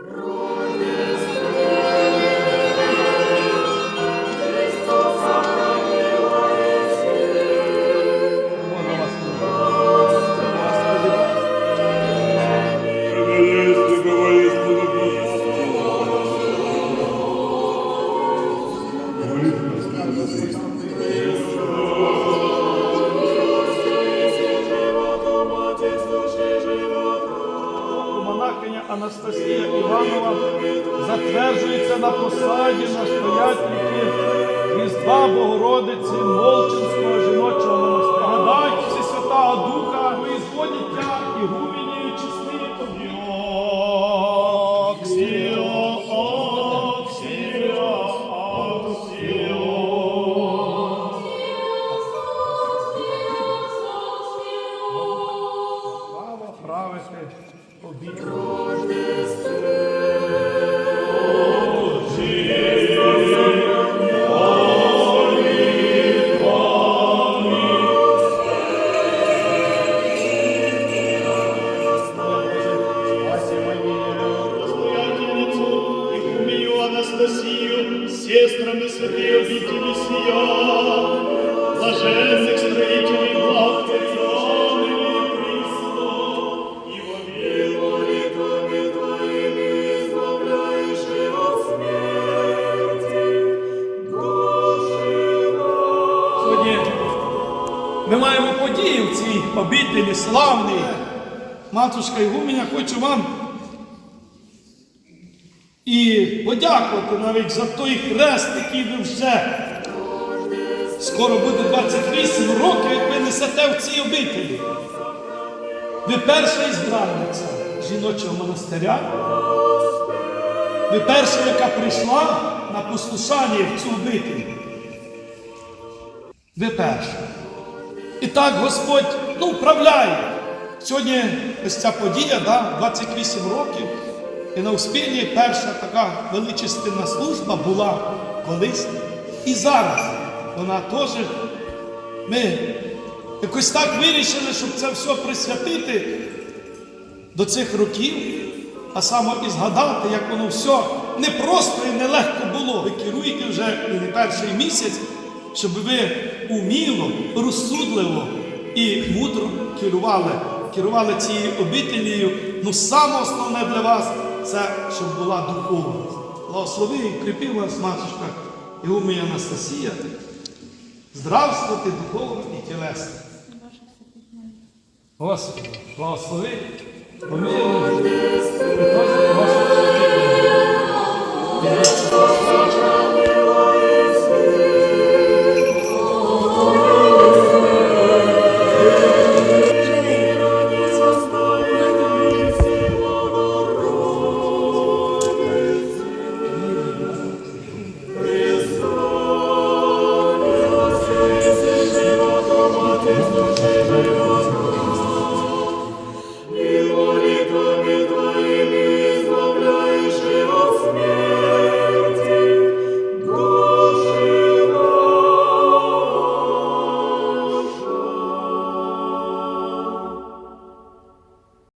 Боже Анастасія Іванова затверджується на посаді настоятельки Різдва Богородиці Молчинського жіночого монастиря. Гадають всі святого Духа, визводять тя і гумені чесні тобі. Оксіо, сестрами святые обители сия, блаженных строителей благ Твоих, Христо, и во молитвами Твоими избавляешь от смерти Сьогодні ми маємо подію в цій обителі славній. Матушка Ігуменя, хочу вам і подякувати навіть за той хрест, який ви вже скоро буде 28 років, як ви несете в цій обителі. Ви перша ізбранниця жіночого монастиря. Ви перша, яка прийшла на послушання в цю обитель. Ви перша. І так Господь ну, вправляє. Сьогодні ось ця подія, да, 28 років. І на Успінні перша така величественна служба була колись. І зараз вона теж. Ми якось так вирішили, щоб це все присвятити до цих років, а саме і згадати, як воно все непросто і нелегко було. Ви керуєте вже не перший місяць, щоб ви уміло, розсудливо і мудро керували, керували цією обителією. Ну, саме основне для вас це, щоб була духовність. Благослови і кріпи вас, матушка Ігумія Анастасія. Здравствуйте, духовно і тілесно. Господи, благослови, помилуй,